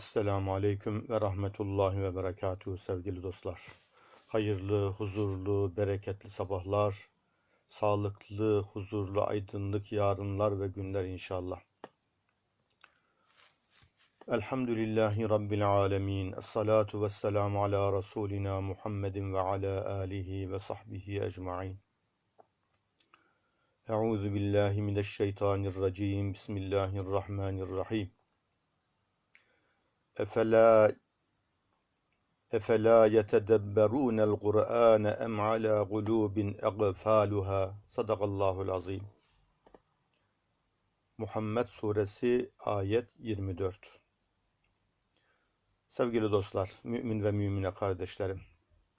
Esselamu Aleyküm ve Rahmetullahi ve Berekatuhu sevgili dostlar. Hayırlı, huzurlu, bereketli sabahlar, sağlıklı, huzurlu, aydınlık yarınlar ve günler inşallah. Elhamdülillahi Rabbil alemin. Esselatu vesselamu ala Resulina Muhammedin ve ala alihi ve sahbihi ecma'in. Euzu billahi mineşşeytanirracim. Bismillahirrahmanirrahim. Efela Efela yetedebberunel Kur'an em ala kulubin egfaluha. Sadakallahul azim. Muhammed Suresi ayet 24. Sevgili dostlar, mümin ve mümine kardeşlerim.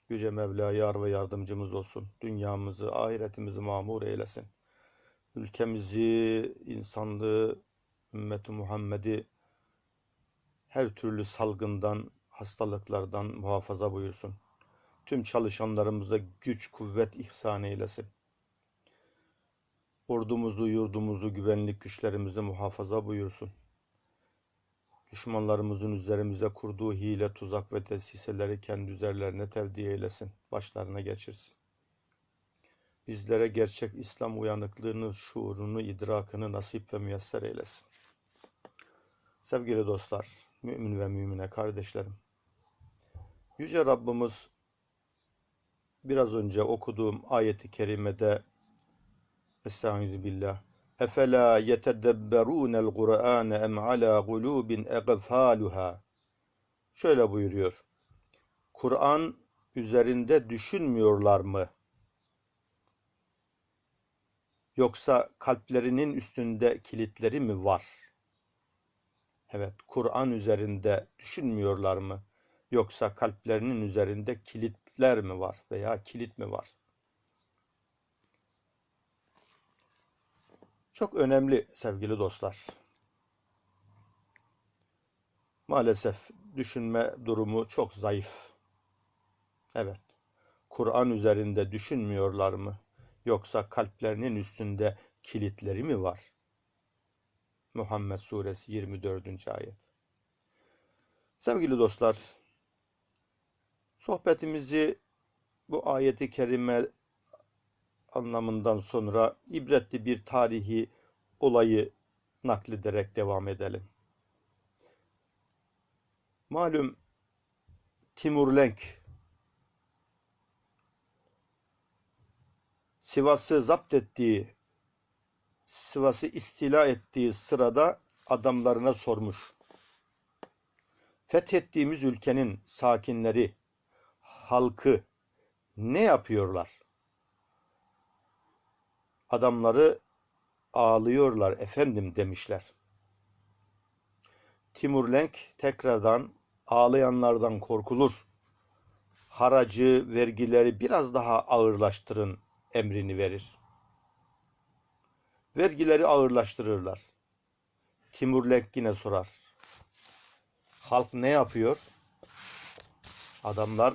Yüce Mevla yar ve yardımcımız olsun. Dünyamızı, ahiretimizi mamur eylesin. Ülkemizi, insanlığı, ümmeti Muhammed'i her türlü salgından, hastalıklardan muhafaza buyursun. Tüm çalışanlarımıza güç, kuvvet ihsan eylesin. Ordumuzu, yurdumuzu, güvenlik güçlerimizi muhafaza buyursun. Düşmanlarımızın üzerimize kurduğu hile, tuzak ve desiseleri kendi üzerlerine tevdi eylesin. Başlarına geçirsin. Bizlere gerçek İslam uyanıklığını, şuurunu, idrakını nasip ve müyesser eylesin. Sevgili dostlar, mümin ve mümine kardeşlerim. Yüce Rabbimiz biraz önce okuduğum ayeti kerimede Estaizu billah Efela yetedebberunel Kur'an em ala kulubin egfaluha Şöyle buyuruyor. Kur'an üzerinde düşünmüyorlar mı? Yoksa kalplerinin üstünde kilitleri mi var? Evet, Kur'an üzerinde düşünmüyorlar mı? Yoksa kalplerinin üzerinde kilitler mi var veya kilit mi var? Çok önemli sevgili dostlar. Maalesef düşünme durumu çok zayıf. Evet. Kur'an üzerinde düşünmüyorlar mı? Yoksa kalplerinin üstünde kilitleri mi var? Muhammed Suresi 24. ayet. Sevgili dostlar, sohbetimizi bu ayeti kerime anlamından sonra ibretli bir tarihi olayı naklederek devam edelim. Malum Timur Lenk Sivas'ı zapt ettiği Sivas'ı istila ettiği sırada adamlarına sormuş. Fethettiğimiz ülkenin sakinleri, halkı ne yapıyorlar? Adamları ağlıyorlar efendim demişler. Timur Lenk tekrardan ağlayanlardan korkulur. Haracı, vergileri biraz daha ağırlaştırın emrini verir vergileri ağırlaştırırlar. Timur Lenk yine sorar. Halk ne yapıyor? Adamlar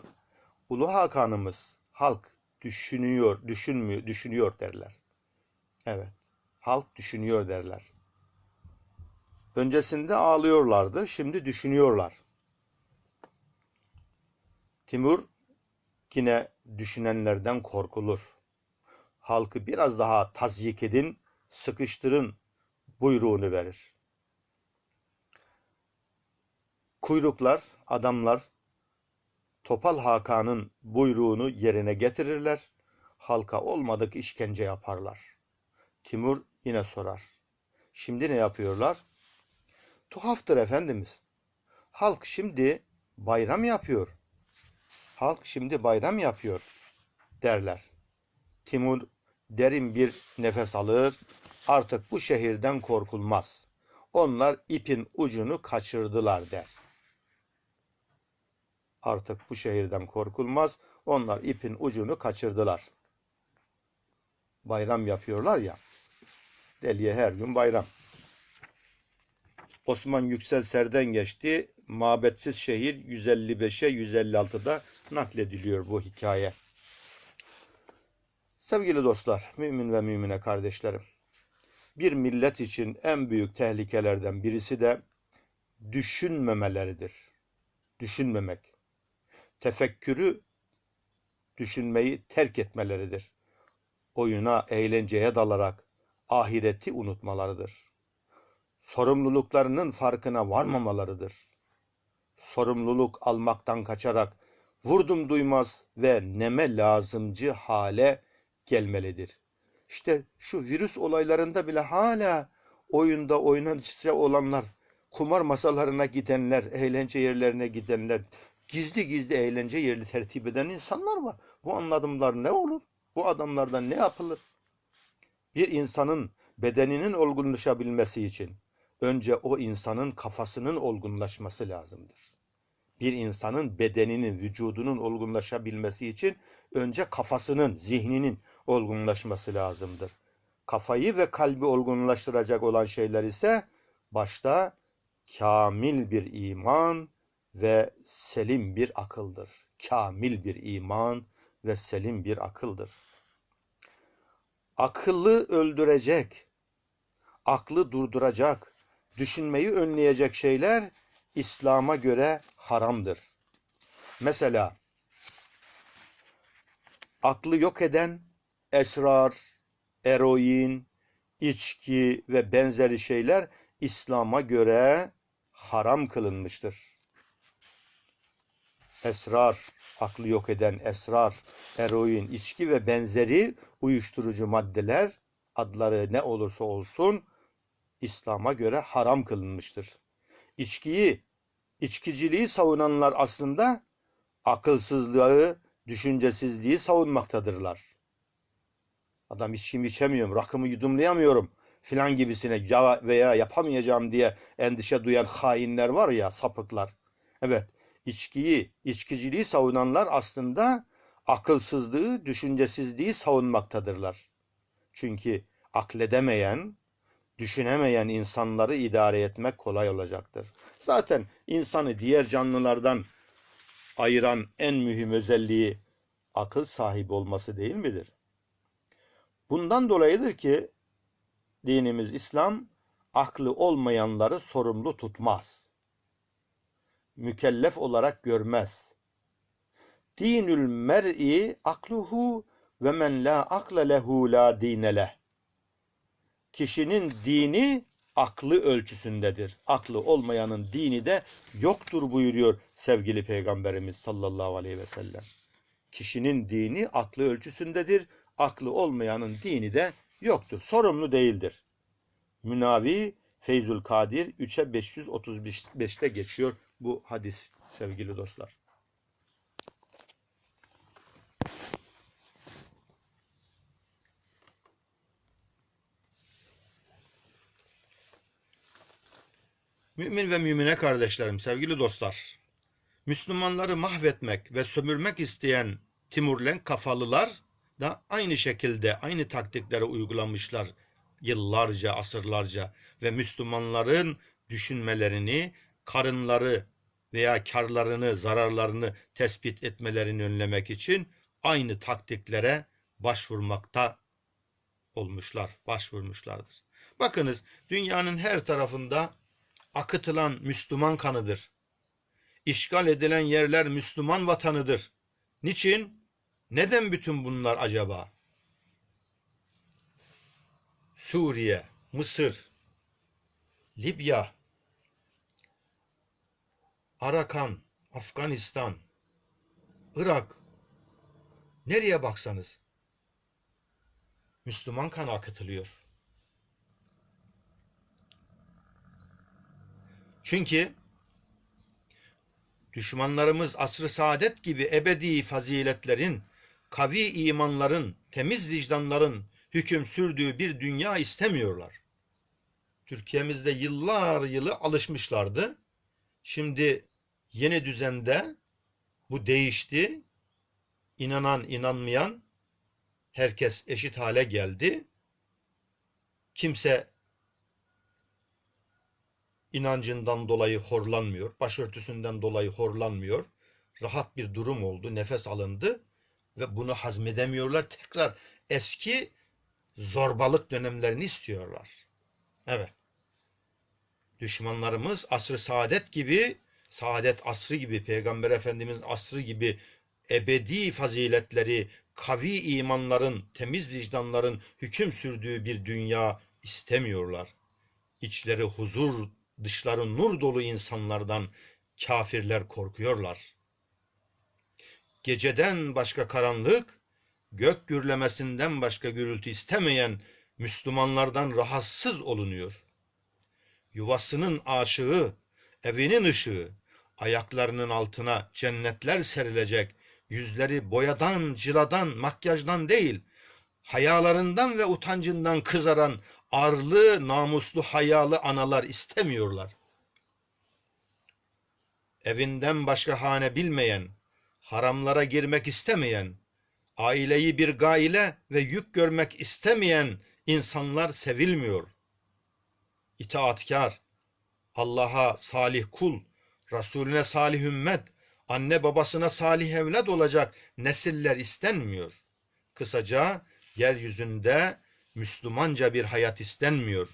Ulu Hakan'ımız halk düşünüyor, düşünmüyor, düşünüyor derler. Evet. Halk düşünüyor derler. Öncesinde ağlıyorlardı, şimdi düşünüyorlar. Timur yine düşünenlerden korkulur. Halkı biraz daha tazyik edin, sıkıştırın buyruğunu verir. Kuyruklar, adamlar Topal Hakan'ın buyruğunu yerine getirirler. Halka olmadık işkence yaparlar. Timur yine sorar. Şimdi ne yapıyorlar? Tuhaftır efendimiz. Halk şimdi bayram yapıyor. Halk şimdi bayram yapıyor derler. Timur derin bir nefes alır. Artık bu şehirden korkulmaz. Onlar ipin ucunu kaçırdılar der. Artık bu şehirden korkulmaz. Onlar ipin ucunu kaçırdılar. Bayram yapıyorlar ya. Deliye her gün bayram. Osman Yüksel Serden geçti. Mabetsiz şehir 155'e 156'da naklediliyor bu hikaye. Sevgili dostlar, mümin ve mümine kardeşlerim, bir millet için en büyük tehlikelerden birisi de düşünmemeleridir. Düşünmemek. Tefekkürü düşünmeyi terk etmeleridir. Oyuna, eğlenceye dalarak ahireti unutmalarıdır. Sorumluluklarının farkına varmamalarıdır. Sorumluluk almaktan kaçarak vurdum duymaz ve neme lazımcı hale gelmelidir. İşte şu virüs olaylarında bile hala oyunda oynanıcı olanlar, kumar masalarına gidenler, eğlence yerlerine gidenler, gizli gizli eğlence yerli tertip eden insanlar var. Bu anladımlar ne olur? Bu adamlardan ne yapılır? Bir insanın bedeninin olgunlaşabilmesi için önce o insanın kafasının olgunlaşması lazımdır. Bir insanın bedeninin, vücudunun olgunlaşabilmesi için önce kafasının, zihninin olgunlaşması lazımdır. Kafayı ve kalbi olgunlaştıracak olan şeyler ise başta kamil bir iman ve selim bir akıldır. Kamil bir iman ve selim bir akıldır. Akıllı öldürecek, aklı durduracak, düşünmeyi önleyecek şeyler İslam'a göre haramdır. Mesela aklı yok eden esrar, eroin, içki ve benzeri şeyler İslam'a göre haram kılınmıştır. Esrar, aklı yok eden esrar, eroin, içki ve benzeri uyuşturucu maddeler adları ne olursa olsun İslam'a göre haram kılınmıştır. İçkiyi, içkiciliği savunanlar aslında akılsızlığı, düşüncesizliği savunmaktadırlar. Adam içkimi içemiyorum, rakımı yudumlayamıyorum filan gibisine ya veya yapamayacağım diye endişe duyan hainler var ya, sapıklar. Evet, içkiyi, içkiciliği savunanlar aslında akılsızlığı, düşüncesizliği savunmaktadırlar. Çünkü akledemeyen, düşünemeyen insanları idare etmek kolay olacaktır. Zaten insanı diğer canlılardan ayıran en mühim özelliği akıl sahibi olması değil midir? Bundan dolayıdır ki dinimiz İslam aklı olmayanları sorumlu tutmaz. Mükellef olarak görmez. Dinül mer'i akluhu ve men la akla lehu la dine leh. Kişinin dini aklı ölçüsündedir. Aklı olmayanın dini de yoktur buyuruyor sevgili Peygamberimiz sallallahu aleyhi ve sellem. Kişinin dini aklı ölçüsündedir. Aklı olmayanın dini de yoktur. Sorumlu değildir. Münavi Feyzül Kadir 3'e 535'te geçiyor bu hadis sevgili dostlar. Mümin ve mümine kardeşlerim, sevgili dostlar. Müslümanları mahvetmek ve sömürmek isteyen Timurlenk kafalılar da aynı şekilde aynı taktikleri uygulamışlar yıllarca, asırlarca ve Müslümanların düşünmelerini, karınları veya karlarını, zararlarını tespit etmelerini önlemek için aynı taktiklere başvurmakta olmuşlar, başvurmuşlardır. Bakınız dünyanın her tarafında akıtılan Müslüman kanıdır. İşgal edilen yerler Müslüman vatanıdır. Niçin? Neden bütün bunlar acaba? Suriye, Mısır, Libya, Arakan, Afganistan, Irak, nereye baksanız Müslüman kanı akıtılıyor. Çünkü düşmanlarımız asr-ı saadet gibi ebedi faziletlerin, kavi imanların, temiz vicdanların hüküm sürdüğü bir dünya istemiyorlar. Türkiye'mizde yıllar yılı alışmışlardı. Şimdi yeni düzende bu değişti. İnanan, inanmayan herkes eşit hale geldi. Kimse inancından dolayı horlanmıyor, başörtüsünden dolayı horlanmıyor. Rahat bir durum oldu, nefes alındı ve bunu hazmedemiyorlar. Tekrar eski zorbalık dönemlerini istiyorlar. Evet. Düşmanlarımız asr-ı saadet gibi, saadet asrı gibi, Peygamber Efendimiz asrı gibi ebedi faziletleri, kavi imanların, temiz vicdanların hüküm sürdüğü bir dünya istemiyorlar. İçleri huzur, dışları nur dolu insanlardan kafirler korkuyorlar. Geceden başka karanlık, gök gürlemesinden başka gürültü istemeyen Müslümanlardan rahatsız olunuyor. Yuvasının aşığı, evinin ışığı, ayaklarının altına cennetler serilecek, yüzleri boyadan, ciladan, makyajdan değil, hayalarından ve utancından kızaran arlı, namuslu, hayalı analar istemiyorlar. Evinden başka hane bilmeyen, haramlara girmek istemeyen, aileyi bir gaile ve yük görmek istemeyen insanlar sevilmiyor. İtaatkar, Allah'a salih kul, Resulüne salih ümmet, anne babasına salih evlat olacak nesiller istenmiyor. Kısaca yeryüzünde Müslümanca bir hayat istenmiyor.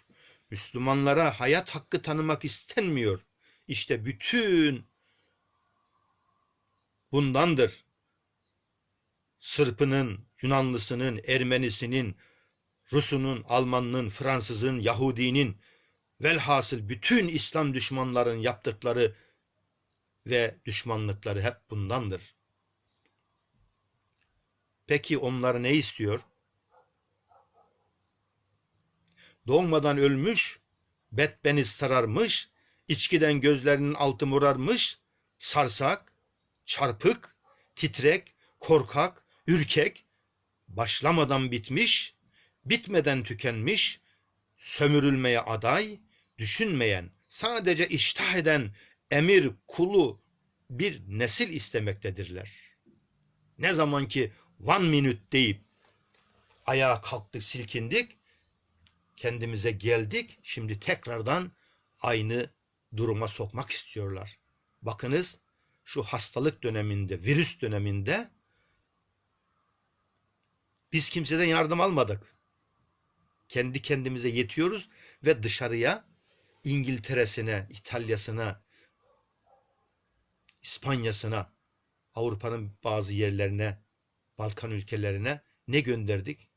Müslümanlara hayat hakkı tanımak istenmiyor. İşte bütün bundandır. Sırpının, Yunanlısının, Ermenisinin, Rusunun, Almanının, Fransızın, Yahudinin velhasıl bütün İslam düşmanların yaptıkları ve düşmanlıkları hep bundandır. Peki onlar ne istiyor? Doğmadan ölmüş, betbeniz sararmış, içkiden gözlerinin altı morarmış, sarsak, çarpık, titrek, korkak, ürkek, başlamadan bitmiş, bitmeden tükenmiş, sömürülmeye aday, düşünmeyen, sadece iştah eden emir kulu bir nesil istemektedirler. Ne zaman ki one minute deyip ayağa kalktık, silkindik, kendimize geldik, şimdi tekrardan aynı duruma sokmak istiyorlar. Bakınız şu hastalık döneminde, virüs döneminde biz kimseden yardım almadık. Kendi kendimize yetiyoruz ve dışarıya İngiltere'sine, İtalya'sına, İspanya'sına, Avrupa'nın bazı yerlerine, Balkan ülkelerine ne gönderdik?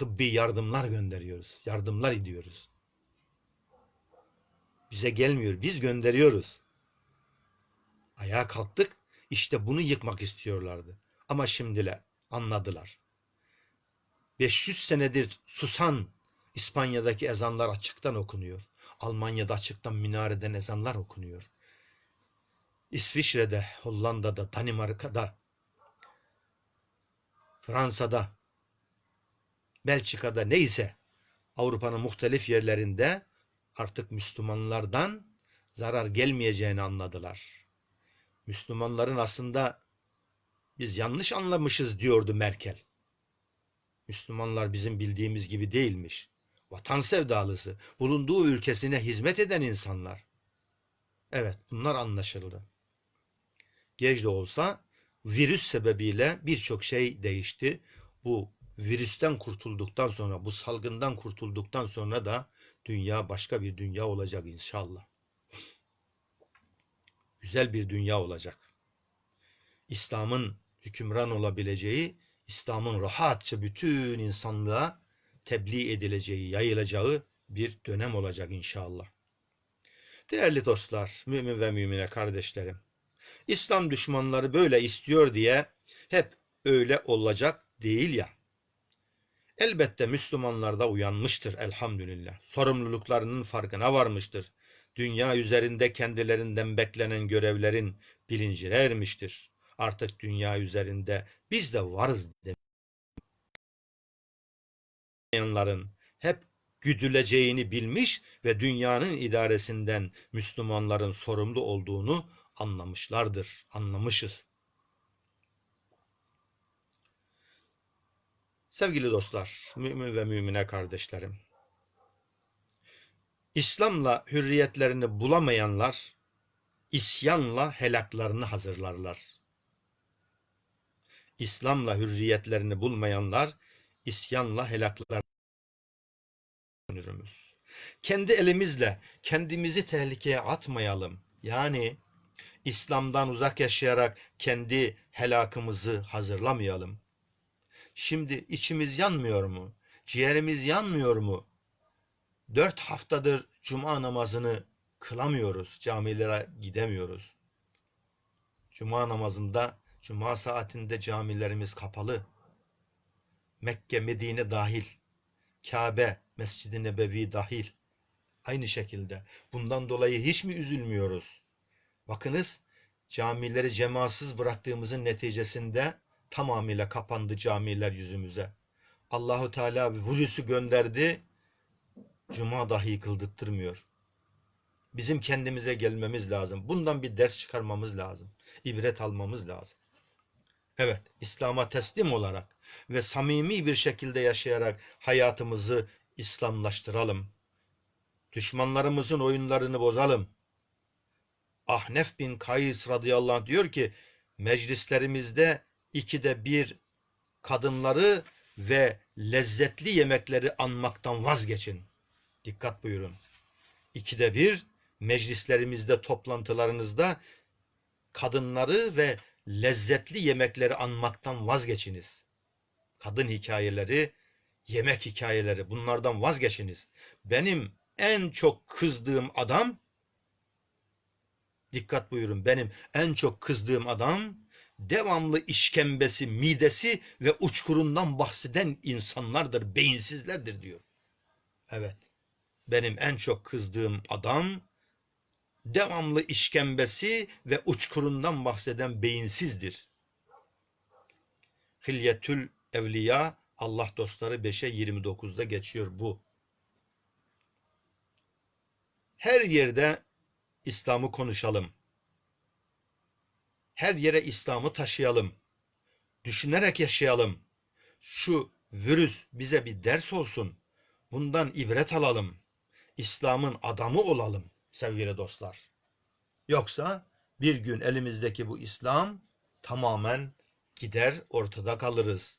Tıbbi yardımlar gönderiyoruz. Yardımlar ediyoruz. Bize gelmiyor. Biz gönderiyoruz. Ayağa kalktık. İşte bunu yıkmak istiyorlardı. Ama şimdiler anladılar. 500 senedir susan İspanya'daki ezanlar açıktan okunuyor. Almanya'da açıktan minareden ezanlar okunuyor. İsviçre'de, Hollanda'da, Danimarka'da, Fransa'da, Belçika'da neyse Avrupa'nın muhtelif yerlerinde artık Müslümanlardan zarar gelmeyeceğini anladılar. Müslümanların aslında biz yanlış anlamışız diyordu Merkel. Müslümanlar bizim bildiğimiz gibi değilmiş. Vatan sevdalısı, bulunduğu ülkesine hizmet eden insanlar. Evet, bunlar anlaşıldı. Geç de olsa virüs sebebiyle birçok şey değişti. Bu virüsten kurtulduktan sonra, bu salgından kurtulduktan sonra da dünya başka bir dünya olacak inşallah. Güzel bir dünya olacak. İslam'ın hükümran olabileceği, İslam'ın rahatça bütün insanlığa tebliğ edileceği, yayılacağı bir dönem olacak inşallah. Değerli dostlar, mümin ve mümine kardeşlerim, İslam düşmanları böyle istiyor diye hep öyle olacak değil ya. Elbette Müslümanlar da uyanmıştır elhamdülillah. Sorumluluklarının farkına varmıştır. Dünya üzerinde kendilerinden beklenen görevlerin bilincine ermiştir. Artık dünya üzerinde biz de varız demeyenlerin hep güdüleceğini bilmiş ve dünyanın idaresinden Müslümanların sorumlu olduğunu anlamışlardır, anlamışız. Sevgili dostlar, mümin ve mümine kardeşlerim. İslam'la hürriyetlerini bulamayanlar isyanla helaklarını hazırlarlar. İslam'la hürriyetlerini bulmayanlar isyanla helaklarını Kendi elimizle kendimizi tehlikeye atmayalım. Yani İslam'dan uzak yaşayarak kendi helakımızı hazırlamayalım. Şimdi içimiz yanmıyor mu? Ciğerimiz yanmıyor mu? Dört haftadır cuma namazını kılamıyoruz. Camilere gidemiyoruz. Cuma namazında, cuma saatinde camilerimiz kapalı. Mekke, Medine dahil. Kabe, Mescid-i Nebevi dahil. Aynı şekilde. Bundan dolayı hiç mi üzülmüyoruz? Bakınız camileri cemaatsız bıraktığımızın neticesinde tamamıyla kapandı camiler yüzümüze. Allahu Teala virüsü gönderdi. Cuma dahi kıldırtmıyor. Bizim kendimize gelmemiz lazım. Bundan bir ders çıkarmamız lazım. İbret almamız lazım. Evet, İslam'a teslim olarak ve samimi bir şekilde yaşayarak hayatımızı İslamlaştıralım. Düşmanlarımızın oyunlarını bozalım. Ahnef bin Kays radıyallahu anh diyor ki meclislerimizde ikide bir kadınları ve lezzetli yemekleri anmaktan vazgeçin. Dikkat buyurun. İkide bir meclislerimizde, toplantılarınızda kadınları ve lezzetli yemekleri anmaktan vazgeçiniz. Kadın hikayeleri, yemek hikayeleri bunlardan vazgeçiniz. Benim en çok kızdığım adam dikkat buyurun benim en çok kızdığım adam devamlı işkembesi, midesi ve uçkurundan bahseden insanlardır, beyinsizlerdir diyor. Evet. Benim en çok kızdığım adam devamlı işkembesi ve uçkurundan bahseden beyinsizdir. Hilyetül Evliya Allah dostları 5'e 29'da geçiyor bu. Her yerde İslam'ı konuşalım. Her yere İslam'ı taşıyalım. Düşünerek yaşayalım. Şu virüs bize bir ders olsun. Bundan ibret alalım. İslam'ın adamı olalım sevgili dostlar. Yoksa bir gün elimizdeki bu İslam tamamen gider ortada kalırız.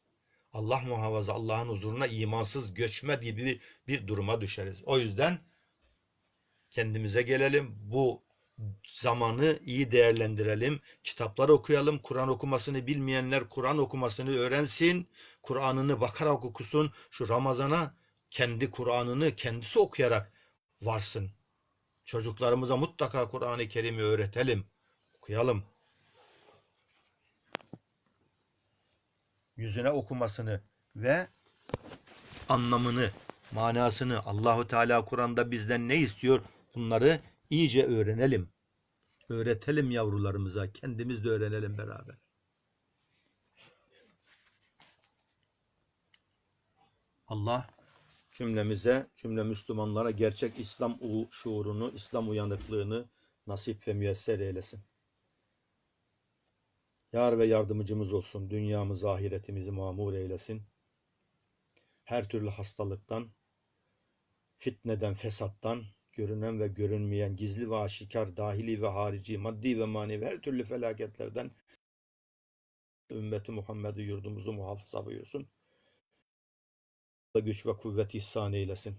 Allah muhafaza Allah'ın huzuruna imansız göçme gibi bir duruma düşeriz. O yüzden kendimize gelelim. Bu zamanı iyi değerlendirelim. Kitaplar okuyalım. Kur'an okumasını bilmeyenler Kur'an okumasını öğrensin. Kur'an'ını bakarak okusun. Şu Ramazan'a kendi Kur'an'ını kendisi okuyarak varsın. Çocuklarımıza mutlaka Kur'an-ı Kerim'i öğretelim. Okuyalım. Yüzüne okumasını ve anlamını, manasını Allahu Teala Kur'an'da bizden ne istiyor? Bunları iyice öğrenelim. Öğretelim yavrularımıza, kendimiz de öğrenelim beraber. Allah cümlemize, cümle Müslümanlara gerçek İslam şuurunu, İslam uyanıklığını nasip ve müyesser eylesin. Yar ve yardımcımız olsun. Dünyamızı, ahiretimizi mamur eylesin. Her türlü hastalıktan, fitneden, fesattan, görünen ve görünmeyen, gizli ve aşikar, dahili ve harici, maddi ve manevi her türlü felaketlerden ümmeti Muhammed'i yurdumuzu muhafaza buyursun. Güç ve kuvvet ihsan eylesin.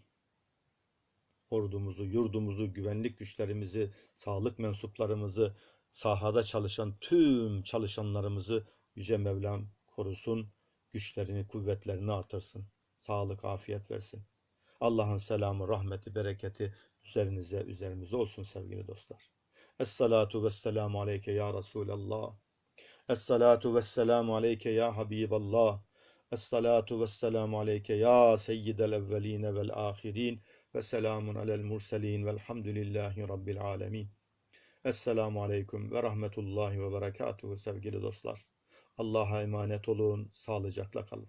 Ordumuzu, yurdumuzu, güvenlik güçlerimizi, sağlık mensuplarımızı, sahada çalışan tüm çalışanlarımızı Yüce Mevlam korusun, güçlerini, kuvvetlerini artırsın, sağlık, afiyet versin. Allah'ın selamı, rahmeti, bereketi üzerinize, üzerimize olsun sevgili dostlar. Esselatu vesselamu aleyke ya Resulallah. Esselatu vesselamu aleyke ya Habiballah. Esselatu vesselamu aleyke ya seyyidel evveline vel ahirin. Ve selamun alel murselin velhamdülillahi rabbil alemin. Esselamu aleyküm ve rahmetullahi ve berekatuhu sevgili dostlar. Allah'a emanet olun, sağlıcakla kalın.